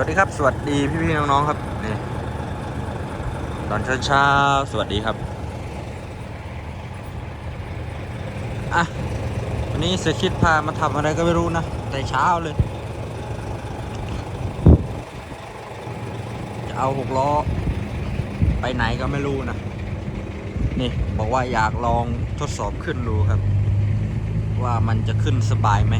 สวัสดีครับ สวัสดีพี่พี่น้องๆครับนี่ตอนเช้าเช้าๆสวัสดีครับอะวันนี้เสียคิดพามาทำอะไรก็ไม่รู้นะแต่เช้าเลย จะเอาหกล้อ ไปไหนก็ไม่รู้นะนี่บอกว่าอยากลองทดสอบขึ้นดูครับ ว่ามันจะขึ้นสบายไหม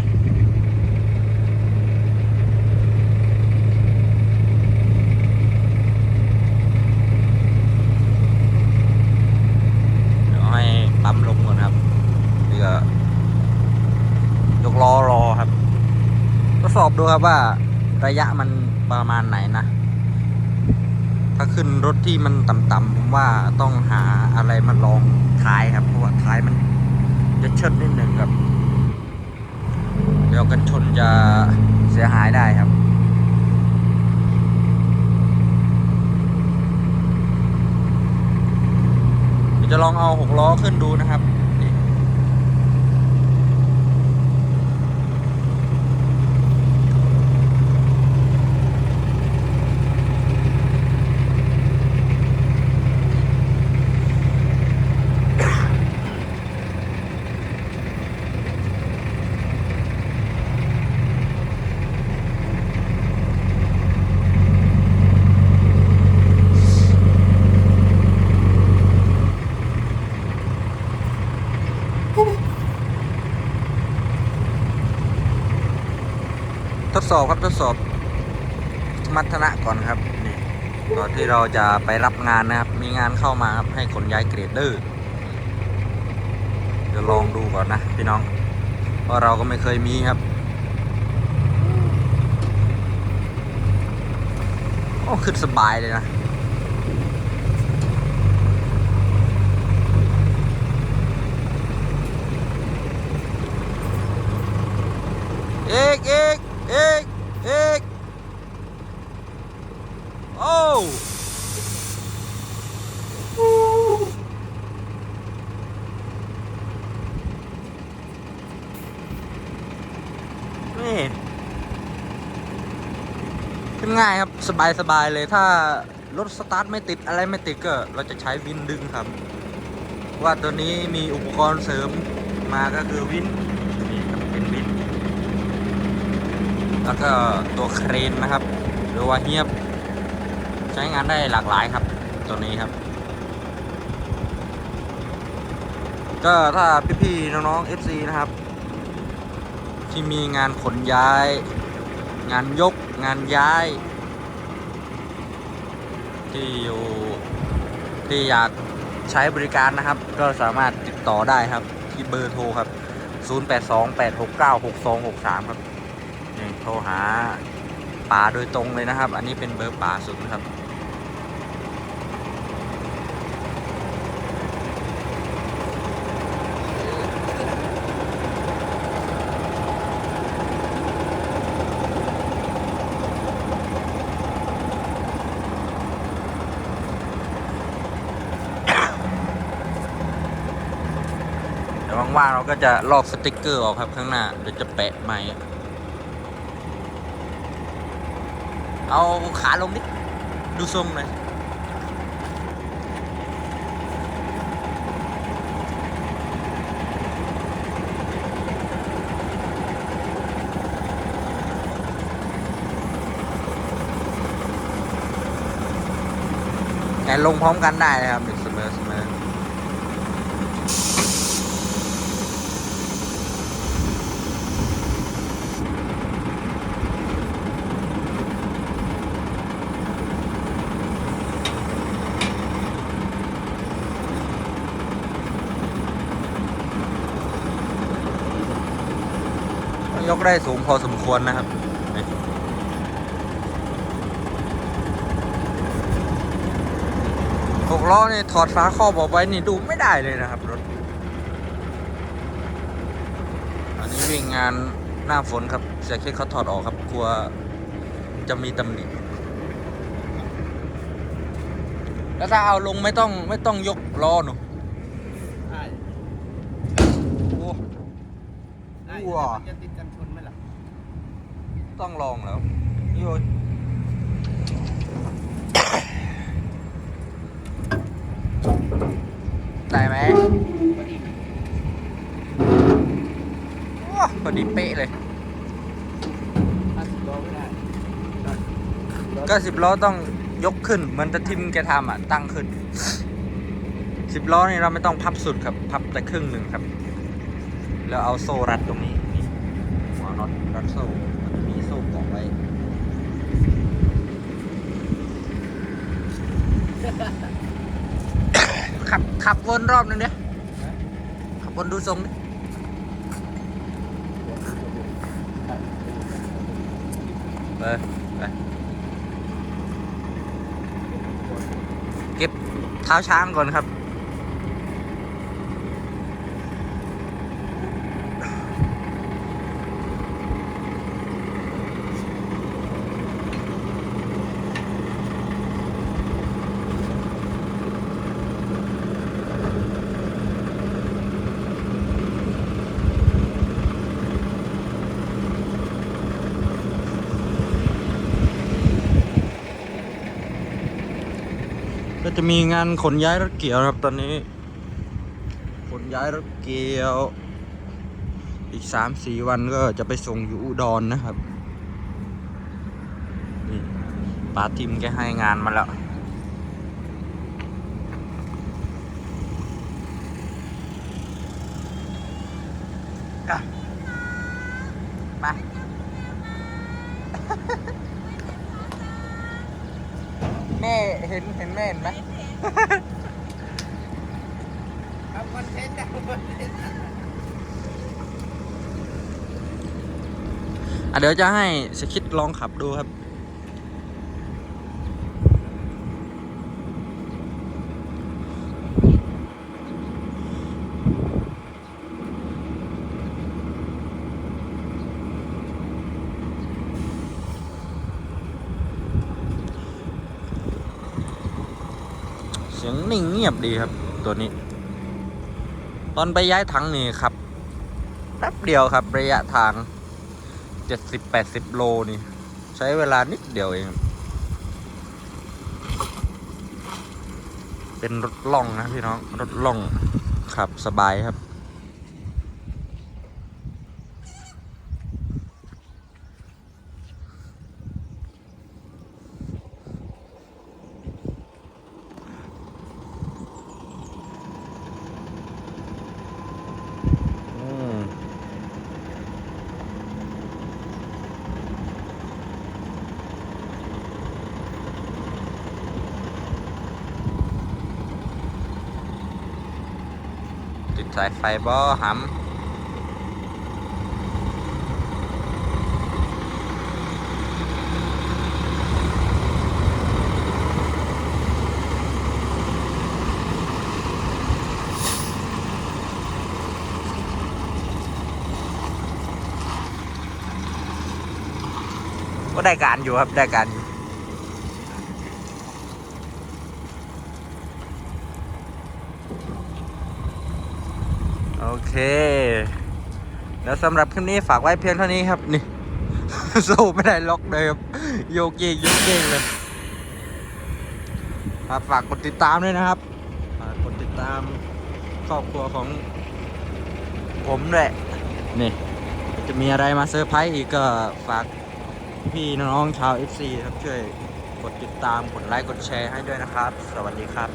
เดี๋ยวให้ปั๊มลงก่อนครับเดี๋ยวยกล้อรอครับ ทดส อบดูครับว่าระยะมันประมาณไหนนะ ถ้าขึ้นรถที่มันต่ำๆผมว่าต้องหาอะไรมาลองท้ายครับ เพราะว่าท้ายมันจะเชิดนิดหนึ่งครับ เดี๋ยวกันชนจะเสียหายได้ครับจะลองเอาหกล้อขึ้นดูนะครับนี่ ทดสอบครับทดสอบสมรรถนะก่อนครับนี่ก่อนที่เราจะไปรับงานนะครับ มีงานเข้ามาครับให้ขนย้ายเกรดเดอร์เดี๋ยวลองดูก่อนนะพี่น้อง เพราะเราก็ไม่เคยมีครับโอ้ขึ้นสบายเลยนะ เอกเอกเอกเอก โอ้นี่ขึ้นง่ายครับสบายสบายเลยถ้ารถสตาร์ทไม่ติดอะไรไม่ติดก็เราจะใช้วินดึงครับ ว่าตัวนี้มีอุปกรณ์เสริมมาก็คือวินนี่ครับเป็นวิน แล้วก็ตัวเครนนะครับ หรือว่าเฮียบ ช้งานได้หลากหลายครับ ตัวนี้ครับ ก็ถ้าพี่ๆน้องๆ FC นะครับ ที่มีงานขนย้าย งานยกงานย้าย ที่อยู่ที่อยากใช้บริการนะครับ ก็สามารถติดต่อได้ครับ ที่เบอร์โทรครับ 0828696263 ครับนี่โทรหาป๋าโดยตรงเลยนะครับ อันนี้เป็นเบอร์ป๋าสุดนะครับ ว่างเราก็จะลอกสติกเกอร์ออกครับข้างหน้าเดี๋ยวจะแปะใหม่ เอาขาลงดิดูทรงหน่อยแต่ลงพร้อมกันได้นะครับเสมอเสมอ ยกได้สูงพอสมควรนะครับนี่หกล้อนี่ถอดฝาครอบออกไว้นี่ดูไม่ได้เลยนะครับรถ อันนี้วิ่งงานหน้าฝนครับเสียเคสเขาถอดออกครับกลัวจะมีตำหนิแล้วถ้าเอาลงไม่ต้องไม่ต้องยกล้อหนูใช่โอ้ได้ว้ามันจะติด ต้องลองแล้วโยได้ไหมพอดีเป๊ะเลยก็สิบล้อต้องยกขึ้นเหมือนจะทิมแกทำอะตั้งขึ้นสิบล้อนี่เราไม่ต้องพับสุดครับ พับแต่ครึ่งหนึ่งครับ แล้วเอาโซ่รัดตรงนี้หัวน็อตรัดโซ่ มีโซ่เกาะไว้ขับขับวนรอบนึงเนี่ยขับวนดูทรงดิไปไปเก็บเท้าช้างก่อนครับ ก็จะมีงานขนย้ายรถเกี่ยวครับตอนนี้ ขนย้ายรถเกี่ยว อีกสามสี่วันก็จะไปส่งอยู่อุดรนะครับนี่ป้าทิมแกให้งานมาแล้ว อะมา แม่ เห็นเห็นแม่เห็นไหมทำคอนเทนต์ทำคอนเทนต์อะเดี๋ยวจะให้สคิดลองขับดูครับ นิ่งเงียบดีครับ ตัวนี้ ตอนไปย้ายถังนี่ครับแป๊บเดียวครับ ระยะทางเจ็ดสิบแปดสิบโลนี่ ใช้เวลานิดเดียวเอง เป็นรถล่องนะพี่น้อง รถล่องขับสบายครับ สายไฟบ่หำก็ได้การอยู่ครับ ได้การอยู่ เค แล้วสำหรับคลิปนี้ฝากไว้เพียงเท่านี้ครับ นี่สู้ไม่ได้ล็อกเลยครับ โยกเยกโยกเยกเลยครับฝากกดติดตามด้วยนะครับ ฝากกดติดตามครอบครัวของ ผมด้วยนี่ จะมีอะไรมาเซอร์ไพรส์อีกก็ฝากพี่น้องชาว FC ครับช่วยกดติดตาม กดไลค์ กดแชร์ให้ด้วยนะครับ สวัสดีครับ